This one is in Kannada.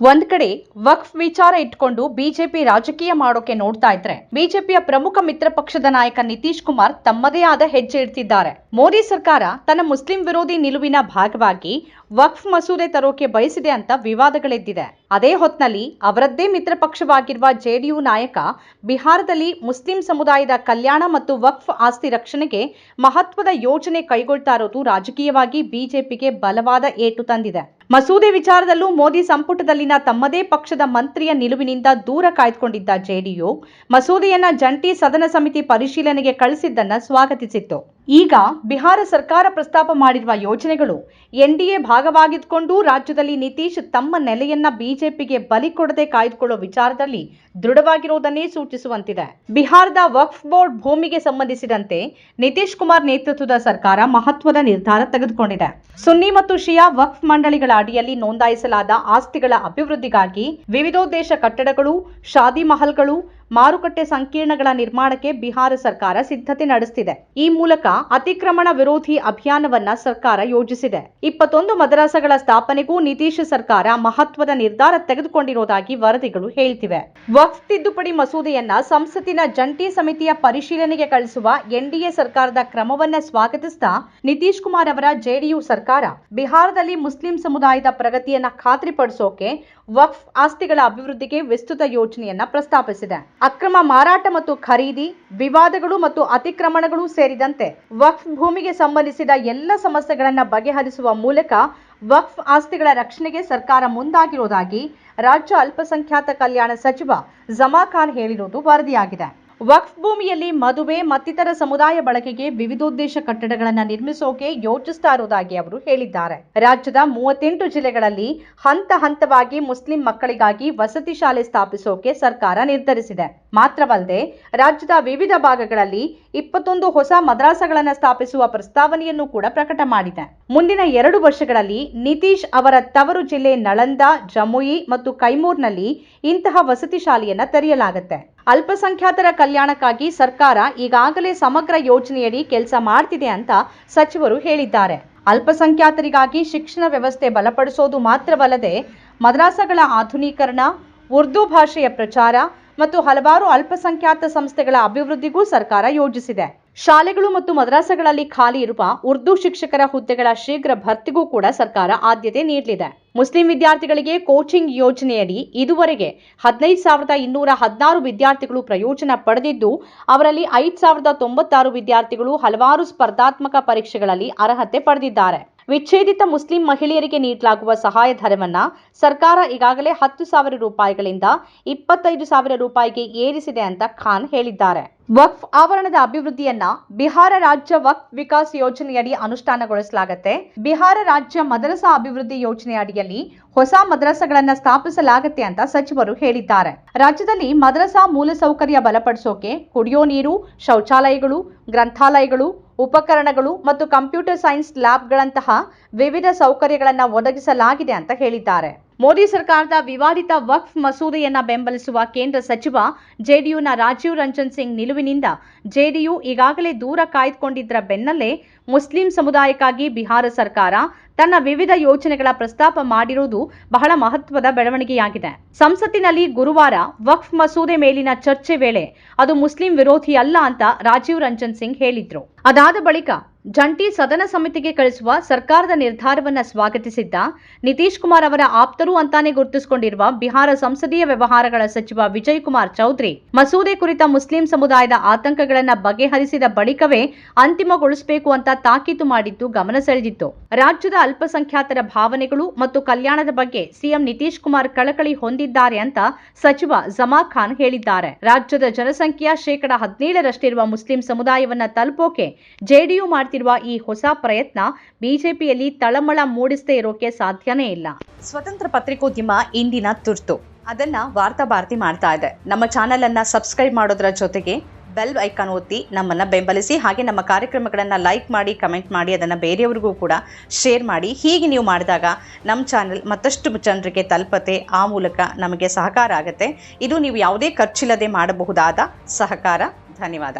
ಒಂದ್ ಕಡೆ ವಕ್ಫ್ ವಿಚಾರ ಇಟ್ಕೊಂಡು ಬಿಜೆಪಿ ರಾಜಕೀಯ ಮಾಡೋಕೆ ನೋಡ್ತಾ ಇದ್ರೆ ಬಿಜೆಪಿಯ ಪ್ರಮುಖ ಮಿತ್ರ ಪಕ್ಷದ ನಾಯಕ ನಿತೀಶ್ ಕುಮಾರ್ ತಮ್ಮದೇ ಆದ ಹೆಜ್ಜೆ ಇಡ್ತಿದ್ದಾರೆ. ಮೋದಿ ಸರ್ಕಾರ ತನ್ನ ಮುಸ್ಲಿಂ ವಿರೋಧಿ ನಿಲುವಿನ ಭಾಗವಾಗಿ ವಕ್ಫ್ ಮಸೂದೆ ತರೋಕೆ ಬಯಸಿದೆ ಅಂತ ವಿವಾದಗಳೆದ್ದಿದೆ. ಅದೇ ಹೊತ್ನಲ್ಲಿ ಅವರದ್ದೇ ಮಿತ್ರ ಪಕ್ಷವಾಗಿರುವ ಜೆಡಿಯು ನಾಯಕ ಬಿಹಾರದಲ್ಲಿ ಮುಸ್ಲಿಂ ಸಮುದಾಯದ ಕಲ್ಯಾಣ ಮತ್ತು ವಕ್ಫ್ ಆಸ್ತಿ ರಕ್ಷಣೆಗೆ ಮಹತ್ವದ ಯೋಜನೆ ಕೈಗೊಳ್ತಾ ಇರೋದು ರಾಜಕೀಯವಾಗಿ ಬಿಜೆಪಿಗೆ ಬಲವಾದ ಏಟು ತಂದಿದೆ. ಮಸೂದೆ ವಿಚಾರದಲ್ಲೂ ಮೋದಿ ಸಂಪುಟದಲ್ಲಿನ ತಮ್ಮದೇ ಪಕ್ಷದ ಮಂತ್ರಿಯ ನಿಲುವಿನಿಂದ ದೂರ ಕಾಯ್ದುಕೊಂಡಿದ್ದ ಜೆಡಿಯು ಮಸೂದೆಯನ್ನ ಜಂಟಿ ಸದನ ಸಮಿತಿ ಪರಿಶೀಲನೆಗೆ ಕಳಿಸಿದ್ದನ್ನ ಸ್ವಾಗತಿಸಿತ್ತು. ಈಗ ಬಿಹಾರ ಸರ್ಕಾರ ಪ್ರಸ್ತಾಪ ಮಾಡಿರುವ ಯೋಜನೆಗಳು ಎನ್ಡಿಎ ಭಾಗವಾಗಿದ್ದುಕೊಂಡು ರಾಜ್ಯದಲ್ಲಿ ನಿತೀಶ್ ತಮ್ಮ ನೆಲೆಯನ್ನ ಬಿಜೆಪಿಗೆ ಬಲಿ ಕೊಡದೆ ಕಾಯ್ದುಕೊಳ್ಳೋ ವಿಚಾರದಲ್ಲಿ ದೃಢವಾಗಿರುವುದನ್ನೇ ಸೂಚಿಸುವಂತಿದೆ. ಬಿಹಾರದ ವಕ್ಫ್ ಬೋರ್ಡ್ ಭೂಮಿಗೆ ಸಂಬಂಧಿಸಿದಂತೆ ನಿತೀಶ್ ಕುಮಾರ್ ನೇತೃತ್ವದ ಸರ್ಕಾರ ಮಹತ್ವದ ನಿರ್ಧಾರ ತೆಗೆದುಕೊಂಡಿದೆ. ಸುನ್ನಿ ಮತ್ತು ಶಿಯಾ ವಕ್ಫ್ ಮಂಡಳಿಗಳ ಅಡಿಯಲ್ಲಿ ನೋಂದಾಯಿಸಲಾದ ಆಸ್ತಿಗಳ ಅಭಿವೃದ್ಧಿಗಾಗಿ ವಿವಿಧೋದ್ದೇಶ ಕಟ್ಟಡಗಳು, ಶಾದಿ ಮಹಲ್ಗಳು ಮಾರುಕಟ್ಟೆ ಸಂಕೀರ್ಣಗಳ ನಿರ್ಮಾಣಕ್ಕೆ ಬಿಹಾರ ಸರ್ಕಾರ ಸಿದ್ಧತೆ ನಡೆಸುತ್ತಿದೆ ಈ ಮೂಲಕ ಅತಿಕ್ರಮಣ ವಿರೋಧಿ ಅಭಿಯಾನವನ್ನ ಸರ್ಕಾರ ಯೋಜಿಸಿದೆ. ಇಪ್ಪತ್ತೊಂದು ಮದರಸಗಳ ಸ್ಥಾಪನೆಗೂ ನಿತೀಶ್ ಸರ್ಕಾರ ಮಹತ್ವದ ನಿರ್ಧಾರ ತೆಗೆದುಕೊಂಡಿರುವುದಾಗಿ ವರದಿಗಳು ಹೇಳ್ತಿವೆ. ವಕ್ಫ್ ತಿದ್ದುಪಡಿ ಮಸೂದೆಯನ್ನ ಸಂಸತ್ತಿನ ಜಂಟಿ ಸಮಿತಿಯ ಪರಿಶೀಲನೆಗೆ ಕಳಿಸುವ ಎನ್ಡಿಎ ಸರ್ಕಾರದ ಕ್ರಮವನ್ನ ಸ್ವಾಗತಿಸಿದ ನಿತೀಶ್ ಕುಮಾರ್ ಅವರ ಜೆಡಿಯು ಸರ್ಕಾರ ಬಿಹಾರದಲ್ಲಿ ಮುಸ್ಲಿಂ ಸಮುದಾಯದ ಪ್ರಗತಿಯನ್ನ ಖಾತ್ರಿಪಡಿಸೋಕೆ ವಕ್ಫ್ ಆಸ್ತಿಗಳ ಅಭಿವೃದ್ಧಿಗೆ ವಿಸ್ತೃತ ಯೋಜನೆಯನ್ನ ಪ್ರಸ್ತಾಪಿಸಿದೆ. ಅಕ್ರಮ ಮಾರಾಟ ಮತ್ತು ಖರೀದಿ, ವಿವಾದಗಳು ಮತ್ತು ಅತಿಕ್ರಮಣಗಳು ಸೇರಿದಂತೆ ವಕ್ಫ್ ಭೂಮಿಗೆ ಸಂಬಂಧಿಸಿದ ಎಲ್ಲ ಸಮಸ್ಯೆಗಳನ್ನು ಬಗೆಹರಿಸುವ ಮೂಲಕ ವಕ್ಫ್ ಆಸ್ತಿಗಳ ರಕ್ಷಣೆಗೆ ಸರ್ಕಾರ ಮುಂದಾಗಿರುವುದಾಗಿ ರಾಜ್ಯ ಅಲ್ಪಸಂಖ್ಯಾತ ಕಲ್ಯಾಣ ಸಚಿವ ಜಮಾ ಖಾನ್ ಹೇಳಿರುವುದು ವರದಿಯಾಗಿದೆ. ವಕ್ಫ್ ಭೂಮಿಯಲ್ಲಿ ಮದುವೆ ಮತ್ತಿತರ ಸಮುದಾಯ ಬಳಕೆಗೆ ವಿವಿಧೋದ್ದೇಶ ಕಟ್ಟಡಗಳನ್ನು ನಿರ್ಮಿಸೋಕೆ ಯೋಚಿಸ್ತಾ ಇರುವುದಾಗಿ ಅವರು ಹೇಳಿದ್ದಾರೆ. ರಾಜ್ಯದ ಮೂವತ್ತೆಂಟು ಜಿಲ್ಲೆಗಳಲ್ಲಿ ಹಂತ ಹಂತವಾಗಿ ಮುಸ್ಲಿಂ ಮಕ್ಕಳಿಗಾಗಿ ವಸತಿ ಶಾಲೆ ಸ್ಥಾಪಿಸೋಕೆ ಸರ್ಕಾರ ನಿರ್ಧರಿಸಿದೆ. ಮಾತ್ರವಲ್ಲದೆ ರಾಜ್ಯದ ವಿವಿಧ ಭಾಗಗಳಲ್ಲಿ ಇಪ್ಪತ್ತೊಂದು ಹೊಸ ಮದ್ರಾಸಗಳನ್ನು ಸ್ಥಾಪಿಸುವ ಪ್ರಸ್ತಾವನೆಯನ್ನು ಕೂಡ ಪ್ರಕಟ ಮಾಡಿದೆ. ಮುಂದಿನ ಎರಡು ವರ್ಷಗಳಲ್ಲಿ ನಿತೀಶ್ ಅವರ ತವರು ಜಿಲ್ಲೆ ನಳಂದ, ಜಮುಯಿ ಮತ್ತು ಕೈಮೂರ್ನಲ್ಲಿ ಇಂತಹ ವಸತಿ ಶಾಲೆಯನ್ನ ತೆರೆಯಲಾಗುತ್ತೆ. ಅಲ್ಪಸಂಖ್ಯಾತರ ಕಲ್ಯಾಣಕ್ಕಾಗಿ ಸರ್ಕಾರ ಈಗಾಗಲೇ ಸಮಗ್ರ ಯೋಜನೆಯಡಿ ಕೆಲಸ ಮಾಡ್ತಿದೆ ಅಂತ ಸಚಿವರು ಹೇಳಿದ್ದಾರೆ. ಅಲ್ಪಸಂಖ್ಯಾತರಿಗಾಗಿ ಶಿಕ್ಷಣ ವ್ಯವಸ್ಥೆ ಬಲಪಡಿಸೋದು ಮಾತ್ರವಲ್ಲದೆ ಮದ್ರಾಸಗಳ ಆಧುನೀಕರಣ, ಉರ್ದು ಭಾಷೆಯ ಪ್ರಚಾರ ಮತ್ತು ಹಲವಾರು ಅಲ್ಪಸಂಖ್ಯಾತ ಸಂಸ್ಥೆಗಳ ಅಭಿವೃದ್ಧಿಗೂ ಸರ್ಕಾರ ಯೋಜಿಸಿದೆ. ಶಾಲೆಗಳು ಮತ್ತು ಮದ್ರಾಸಗಳಲ್ಲಿ ಖಾಲಿ ಇರುವ ಉರ್ದು ಶಿಕ್ಷಕರ ಹುದ್ದೆಗಳ ಶೀಘ್ರ ಭರ್ತಿಗೂ ಕೂಡ ಸರ್ಕಾರ ಆದ್ಯತೆ ನೀಡಲಿದೆ. ಮುಸ್ಲಿಂ ವಿದ್ಯಾರ್ಥಿಗಳಿಗೆ ಕೋಚಿಂಗ್ ಯೋಜನೆಯಡಿ ಇದುವರೆಗೆ ಹದಿನೈದು ಸಾವಿರದ ಇನ್ನೂರ ಹದಿನಾರು ವಿದ್ಯಾರ್ಥಿಗಳು ಪ್ರಯೋಜನ ಪಡೆದಿದ್ದು, ಅವರಲ್ಲಿ ಐದು ಸಾವಿರದ ತೊಂಬತ್ತಾರು ವಿದ್ಯಾರ್ಥಿಗಳು ಹಲವಾರು ಸ್ಪರ್ಧಾತ್ಮಕ ಪರೀಕ್ಷೆಗಳಲ್ಲಿ ಅರ್ಹತೆ ಪಡೆದಿದ್ದಾರೆ. ವಿಚ್ಛೇದಿತ ಮುಸ್ಲಿಂ ಮಹಿಳೆಯರಿಗೆ ನೀಡಲಾಗುವ ಸಹಾಯಧನವನ್ನ ಸರ್ಕಾರ ಈಗಾಗಲೇ ಹತ್ತು ಸಾವಿರ ರೂಪಾಯಿಗಳಿಂದ ಇಪ್ಪತ್ತೈದು ಸಾವಿರ ರೂಪಾಯಿಗೆ ಏರಿಸಿದೆ ಅಂತ ಖಾನ್ ಹೇಳಿದ್ದಾರೆ. ವಕ್ಫ್ ಆವರಣದ ಅಭಿವೃದ್ಧಿಯನ್ನ ಬಿಹಾರ ರಾಜ್ಯ ವಕ್ಫ್ ವಿಕಾಸ್ ಯೋಜನೆಯಡಿ ಅನುಷ್ಠಾನಗೊಳಿಸಲಾಗುತ್ತೆ. ಬಿಹಾರ ರಾಜ್ಯ ಮದರಸಾ ಅಭಿವೃದ್ಧಿ ಯೋಜನೆ ಅಡಿಯಲ್ಲಿ ಹೊಸ ಮದ್ರಸಗಳನ್ನ ಸ್ಥಾಪಿಸಲಾಗುತ್ತೆ ಅಂತ ಸಚಿವರು ಹೇಳಿದ್ದಾರೆ. ರಾಜ್ಯದಲ್ಲಿ ಮದ್ರಸಾ ಮೂಲಸೌಕರ್ಯ ಬಲಪಡಿಸೋಕೆ ಕುಡಿಯೋ ನೀರು, ಶೌಚಾಲಯಗಳು, ಗ್ರಂಥಾಲಯಗಳು ಉಪಕರಣಗಳು ಮತ್ತು ಕಂಪ್ಯೂಟರ್ ಸೈನ್ಸ್ ಲ್ಯಾಬ್ಗಳಂತಹ ವಿವಿಧ ಸೌಕರ್ಯಗಳನ್ನು ಒದಗಿಸಲಾಗಿದೆ ಅಂತ ಹೇಳಿದ್ದಾರೆ. ಮೋದಿ ಸರ್ಕಾರದ ವಿವಾದಿತ ವಕ್ಫ್ ಮಸೂದೆಯನ್ನ ಬೆಂಬಲಿಸುವ ಕೇಂದ್ರ ಸಚಿವ ಜೆಡಿಯುನ ರಾಜೀವ್ ರಂಜನ್ ಸಿಂಗ್ ನಿಲುವಿನಿಂದ ಜೆಡಿಯು ಈಗಾಗಲೇ ದೂರ ಕಾಯ್ದುಕೊಂಡಿದ್ದರ ಬೆನ್ನಲ್ಲೇ ಮುಸ್ಲಿಂ ಸಮುದಾಯಕ್ಕಾಗಿ ಬಿಹಾರ ಸರ್ಕಾರ ತನ್ನ ವಿವಿಧ ಯೋಜನೆಗಳ ಪ್ರಸ್ತಾಪ ಮಾಡಿರುವುದು ಬಹಳ ಮಹತ್ವದ ಬೆಳವಣಿಗೆಯಾಗಿದೆ. ಸಂಸತ್ತಿನಲ್ಲಿ ಗುರುವಾರ ವಕ್ಫ್ ಮಸೂದೆ ಮೇಲಿನ ಚರ್ಚೆ ವೇಳೆ ಅದು ಮುಸ್ಲಿಂ ವಿರೋಧಿ ಅಲ್ಲ ಅಂತ ರಾಜೀವ್ ರಂಜನ್ ಸಿಂಗ್ ಹೇಳಿದ್ರು. ಅದಾದ ಬಳಿಕ ಜಂಟಿ ಸದನ ಸಮಿತಿಗೆ ಕಳಿಸುವ ಸರ್ಕಾರದ ನಿರ್ಧಾರವನ್ನ ಸ್ವಾಗತಿಸಿದ್ದ ನಿತೀಶ್ ಕುಮಾರ್ ಅವರ ಆಪ್ತರು ಅಂತಾನೆ ಗುರುತಿಸಿಕೊಂಡಿರುವ ಬಿಹಾರ ಸಂಸದೀಯ ವ್ಯವಹಾರಗಳ ಸಚಿವ ವಿಜಯ್ ಕುಮಾರ್ ಚೌಧರಿ. ಮಸೂದೆ ಕುರಿತ ಮುಸ್ಲಿಂ ಸಮುದಾಯದ ಆತಂಕಗಳನ್ನ ಬಗೆಹರಿಸಿದ ಬಳಿಕವೇ ಅಂತಿಮಗೊಳಿಸಬೇಕು ಅಂತ ತಾಕೀತು ಮಾಡಿದ್ದು ಗಮನ ಸೆಳೆದಿತ್ತು. ರಾಜ್ಯದ ಅಲ್ಪಸಂಖ್ಯಾತರ ಭಾವನೆಗಳು ಮತ್ತು ಕಲ್ಯಾಣದ ಬಗ್ಗೆ ಸಿಎಂ ನಿತೀಶ್ ಕುಮಾರ್ ಕಳಕಳಿ ಹೊಂದಿದ್ದಾರೆ ಅಂತ ಸಚಿವ ಜಮಾ ಖಾನ್ ಹೇಳಿದ್ದಾರೆ. ರಾಜ್ಯದ ಜನಸಂಖ್ಯೆಯ ಶೇಕಡಾ ಹದಿನೇಳರಷ್ಟಿರುವ ಮುಸ್ಲಿಂ ಸಮುದಾಯವನ್ನ ತಲುಪೋಕೆ ಜೆಡಿಯು ಮಾಡ್ತಿರುವ ಈ ಹೊಸ ಪ್ರಯತ್ನ ಬಿಜೆಪಿಯಲ್ಲಿ ತಳಮಳ ಮೂಡಿಸದೇ ಇರೋಕೆ ಸಾಧ್ಯನೇ ಇಲ್ಲ. ಸ್ವತಂತ್ರ ಪತ್ರಿಕೋದ್ಯಮ ಇಂದಿನ ತುರ್ತು. ಅದನ್ನ ವಾರ್ತಾ ಭಾರತಿ ಮಾಡ್ತಾ ಇದೆ. ನಮ್ಮ ಚಾನೆಲ್ ಅನ್ನ ಸಬ್ಸ್ಕ್ರೈಬ್ ಮಾಡೋದ್ರ ಜೊತೆಗೆ ಬೆಲ್ ಐಕಾನ್ ಒತ್ತಿ ನಮ್ಮನ್ನ ಬೆಂಬಲಿಸಿ ಹಾಗೆ ನಮ್ಮ ಕಾರ್ಯಕ್ರಮಗಳನ್ನು ಲೈಕ್ ಮಾಡಿ ಕಮೆಂಟ್ ಮಾಡಿ, ಅದನ್ನು ಬೇರೆಯವ್ರಿಗೂ ಕೂಡ ಶೇರ್ ಮಾಡಿ. ಹೀಗೆ ನೀವು ಮಾಡಿದಾಗ ನಮ್ಮ ಚಾನೆಲ್ ಮತ್ತಷ್ಟು ಜನರಿಗೆ ತಲುಪತೆ ಆ ಮೂಲಕ ನಮಗೆ ಸಹಕಾರ ಆಗುತ್ತೆ. ಇದು ನೀವು ಯಾವುದೇ ಖರ್ಚಿಲ್ಲದೆ ಮಾಡಬಹುದಾದ ಸಹಕಾರ. ಧನ್ಯವಾದ.